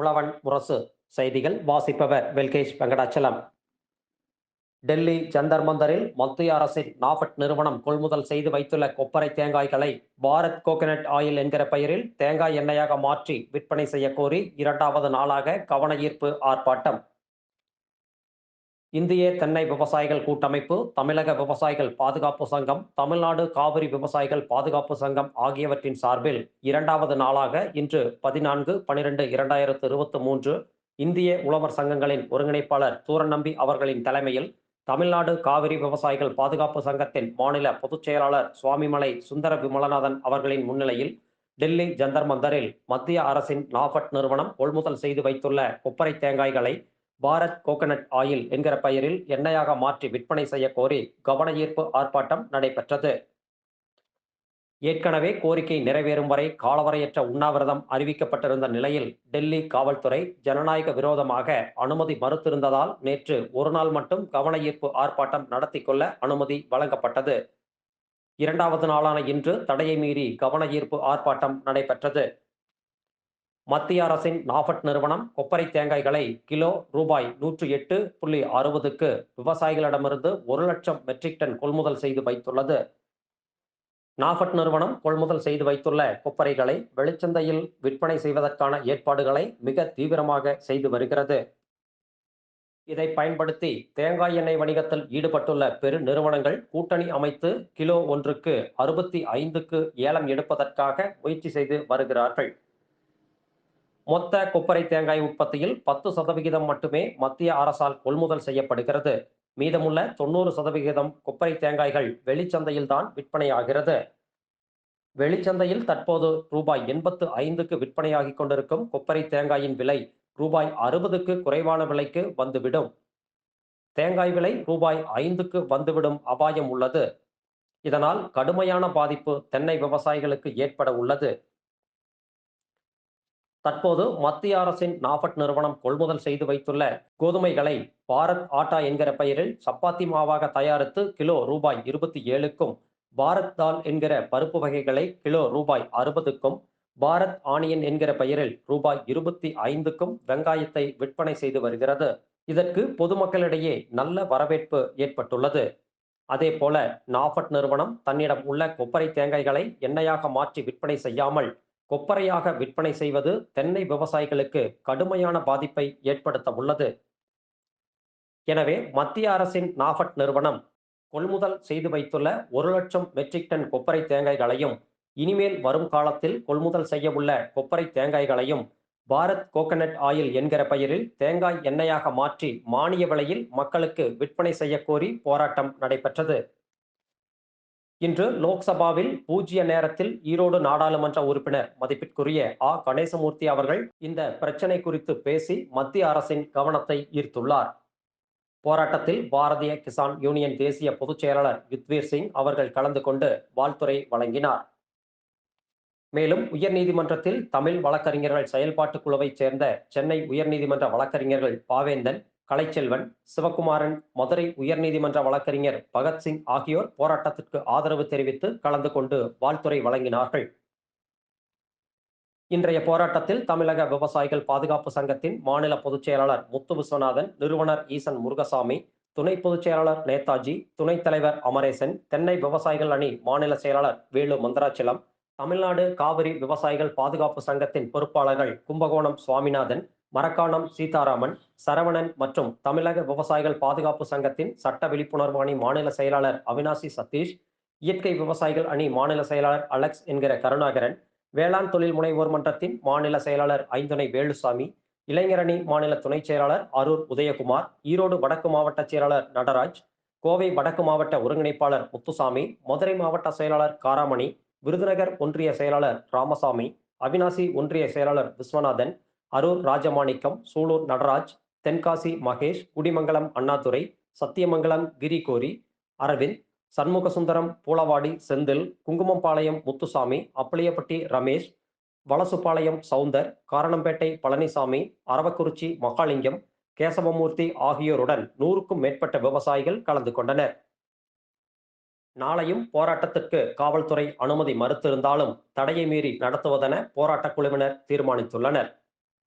உழவன் முரசு செய்திகள் வாசிப்பவர் வெல்கேஷ் வெங்கடாச்சலம். டெல்லி ஜந்தர் மந்தரில் மத்திய அரசின் நாபட் நிறுவனம் கொள்முதல் செய்து வைத்துள்ள கொப்பரை தேங்காய்களை பாரத் கோகனட் ஆயில் என்கிற பெயரில் தேங்காய் எண்ணெயாக மாற்றி விற்பனை செய்யக்கோரி இரண்டாவது நாளாக கவன ஈர்ப்பு ஆர்ப்பாட்டம். இந்திய தென்னை விவசாயிகள் கூட்டமைப்பு தமிழக விவசாயிகள் பாதுகாப்பு சங்கம் தமிழ்நாடு காவிரி விவசாயிகள் பாதுகாப்பு சங்கம் ஆகியவற்றின் சார்பில் இரண்டாவது நாளாக இன்று பதினான்கு பனிரெண்டு இரண்டாயிரத்து இருபத்தி மூன்று இந்திய உழவர் சங்கங்களின் ஒருங்கிணைப்பாளர் தூரநம்பி அவர்களின் தலைமையில் தமிழ்நாடு காவிரி விவசாயிகள் பாதுகாப்பு சங்கத்தின் மாநில பொதுச் செயலாளர் சுவாமிமலை சுந்தர விமலநாதன் அவர்களின் முன்னிலையில் டெல்லி ஜந்தர் மந்தரில் மத்திய அரசின் நாஃபட் நிறுவனம் கொள்முதல் செய்து வைத்துள்ள கொப்பரை தேங்காய்களை பாரத் கோகனட் ஆயில் என்கிற பெயரில் எண்ணெயாக மாற்றி விற்பனை செய்ய கோரி கவனஈர்ப்பு ஆர்ப்பாட்டம் நடைபெற்றது. ஏற்கனவே கோரிக்கை நிறைவேறும் வரை காலவரையற்ற உண்ணாவிரதம் அறிவிக்கப்பட்டிருந்த நிலையில் டெல்லி காவல்துறை ஜனநாயக விரோதமாக அனுமதி மறுத்திருந்ததால் நேற்று ஒரு நாள் மட்டும் கவனஈர்ப்பு ஆர்ப்பாட்டம் நடத்தி கொள்ள அனுமதி வழங்கப்பட்டது. இரண்டாவது நாளான இன்று தடையை மீறி கவனஈர்ப்பு ஆர்ப்பாட்டம் நடைபெற்றது. மத்திய அரசின் நாஃபட் நிறுவனம் கொப்பரை தேங்காய்களை கிலோ ரூபாய் நூற்று எட்டு புள்ளி அறுபதுக்கு விவசாயிகளிடமிருந்து ஒரு லட்சம் மெட்ரிக் டன் கொள்முதல் செய்து வைத்துள்ளது. நாஃபட் நிறுவனம் கொள்முதல் செய்து வைத்துள்ள கொப்பரைகளை வெளிச்சந்தையில் விற்பனை செய்வதற்கான ஏற்பாடுகளை மிக தீவிரமாக செய்து வருகிறது. இதை பயன்படுத்தி தேங்காய் எண்ணெய் வணிகத்தில் ஈடுபட்டுள்ள பெரு நிறுவனங்கள் கூட்டணி அமைத்து கிலோ ஒன்றுக்கு அறுபத்தி ஐந்துக்கு ஏலம் எடுப்பதற்காக முயற்சி செய்து வருகிறார்கள். மொத்த கொப்பரை தேங்காய் உற்பத்தியில் பத்து சதவிகிதம் மட்டுமே மத்திய அரசால் கொள்முதல் செய்யப்படுகிறது. மீதமுள்ள தொண்ணூறு சதவிகிதம் கொப்பரை தேங்காய்கள் வெளிச்சந்தையில் தான் விற்பனையாகிறது. வெளிச்சந்தையில் தற்போது ரூபாய் எண்பத்து ஐந்துக்கு விற்பனையாகிக் கொண்டிருக்கும் கொப்பரை தேங்காயின் விலை ரூபாய் அறுபதுக்கு குறைவான விலைக்கு வந்துவிடும். தேங்காய் விலை ரூபாய் ஐந்துக்கு வந்துவிடும் அபாயம் உள்ளது. இதனால் கடுமையான பாதிப்பு தென்னை விவசாயிகளுக்கு ஏற்பட உள்ளது. தற்போது மத்திய அரசின் நாபட் நிறுவனம் கொள்முதல் செய்து வைத்துள்ள கோதுமைகளை பாரத் ஆட்டா என்கிற பெயரில் சப்பாத்தி மாவாக தயாரித்து கிலோ ரூபாய் இருபத்தி ஏழுக்கும் பாரத் தால் என்கிற பருப்பு வகைகளை கிலோ ரூபாய் அறுபதுக்கும் பாரத் ஆனியன் என்கிற பெயரில் ரூபாய் இருபத்தி ஐந்துக்கும் வெங்காயத்தை விற்பனை செய்து வருகிறது. இதற்கு பொதுமக்களிடையே நல்ல வரவேற்பு ஏற்பட்டுள்ளது. அதே போல நாஃபட் நிறுவனம் தன்னிடம் உள்ள கொப்பரை தேங்காய்களை எண்ணெயாக மாற்றி விற்பனை செய்யாமல் கொப்பரையாக விற்பனை செய்வது தென்னை விவசாயிகளுக்கு கடுமையான பாதிப்பை ஏற்படுத்த உள்ளது. எனவே மத்திய அரசின் நாஃபட் நிறுவனம் கொள்முதல் செய்து வைத்துள்ள ஒரு லட்சம் மெட்ரிக் டன் கொப்பரை தேங்காய்களையும் இனிமேல் வரும் காலத்தில் கொள்முதல் செய்ய உள்ள கொப்பரை தேங்காய்களையும் பாரத் கோகனட் ஆயில் என்கிற பெயரில் தேங்காய் எண்ணெயாக மாற்றி மானிய விலையில் மக்களுக்கு விற்பனை செய்யக்கோரி போராட்டம் நடைபெற்றது. இன்று லோக்சபாவில் பூஜ்ய நேரத்தில் ஈரோடு நாடாளுமன்ற உறுப்பினர் மதிப்பிற்குரிய ஆ. கணேசமூர்த்தி அவர்கள் இந்த பிரச்சனை குறித்து பேசி மத்திய அரசின் கவனத்தை ஈர்த்துள்ளார். போராட்டத்தில் பாரதிய கிசான் யூனியன் தேசிய பொதுச் செயலாளர் யுத்வீர் சிங் அவர்கள் கலந்து கொண்டு வாழ்த்துறை வழங்கினார். மேலும் உயர்நீதிமன்றத்தில் தமிழ் வழக்கறிஞர்கள் செயல்பாட்டு குழுவைச் சேர்ந்த சென்னை உயர்நீதிமன்ற வழக்கறிஞர்கள் பாவேந்தன் கலைச்செல்வன் சிவகுமாரன் மதுரை உயர்நீதிமன்ற வழக்கறிஞர் பகத்சிங் ஆகியோர் போராட்டத்திற்கு ஆதரவு தெரிவித்து கலந்து கொண்டு வாழ்த்துறை வழங்கினார்கள். இன்றைய போராட்டத்தில் தமிழக விவசாயிகள் பாதுகாப்பு சங்கத்தின் மாநில பொதுச் செயலாளர் முத்து விஸ்வநாதன் நிறுவனர் ஈசன் முருகசாமி துணை பொதுச் செயலாளர் நேதாஜி துணைத் தலைவர் அமரேசன் தென்னை விவசாயிகள் அணி மாநில செயலாளர் வேலு மந்தராச்சலம் தமிழ்நாடு காவிரி விவசாயிகள் பாதுகாப்பு சங்கத்தின் பொறுப்பாளர்கள் கும்பகோணம் சுவாமிநாதன் மரக்காணம் சீதாராமன் சரவணன் மற்றும் தமிழக விவசாயிகள் பாதுகாப்பு சங்கத்தின் சட்ட விழிப்புணர்வு அணி மாநில செயலாளர் அவினாசி சதீஷ் இயற்கை விவசாயிகள் அணி மாநில செயலாளர் அலெக்ஸ் என்கிற கருணாகரன் வேளாண் தொழில் முனைவோர் மன்றத்தின் மாநில செயலாளர் ஐந்துணை வேலுசாமி இளைஞரணி மாநில துணை செயலாளர் அரூர் உதயகுமார் ஈரோடு வடக்கு மாவட்ட செயலாளர் நடராஜ் கோவை வடக்கு மாவட்ட ஒருங்கிணைப்பாளர் முத்துசாமி மதுரை மாவட்ட செயலாளர் காராமணி விருதுநகர் ஒன்றிய செயலாளர் ராமசாமி அவினாசி ஒன்றிய செயலாளர் விஸ்வநாதன் அரூர் ராஜமாணிக்கம் சூலூர் நடராஜ் தென்காசி மகேஷ் குடிமங்கலம் அண்ணாதுரை சத்தியமங்கலம் கிரிகோரி அரவிந்த் சண்முகசுந்தரம் பூலவாடி செந்தில் குங்குமம்பாளையம் முத்துசாமி அப்பளியப்பட்டி ரமேஷ் வலசுப்பாளையம் சவுந்தர் காரணம்பேட்டை பழனிசாமி அரவக்குறிச்சி மகாலிங்கம் கேசவமூர்த்தி ஆகியோருடன் நூறுக்கும் மேற்பட்ட விவசாயிகள் கலந்து கொண்டனர். நாளையும் போராட்டத்திற்கு காவல்துறை அனுமதி மறுத்திருந்தாலும் தடையை மீறி நடத்துவதென போராட்டக் குழுவினர் தீர்மானித்துள்ளனர்.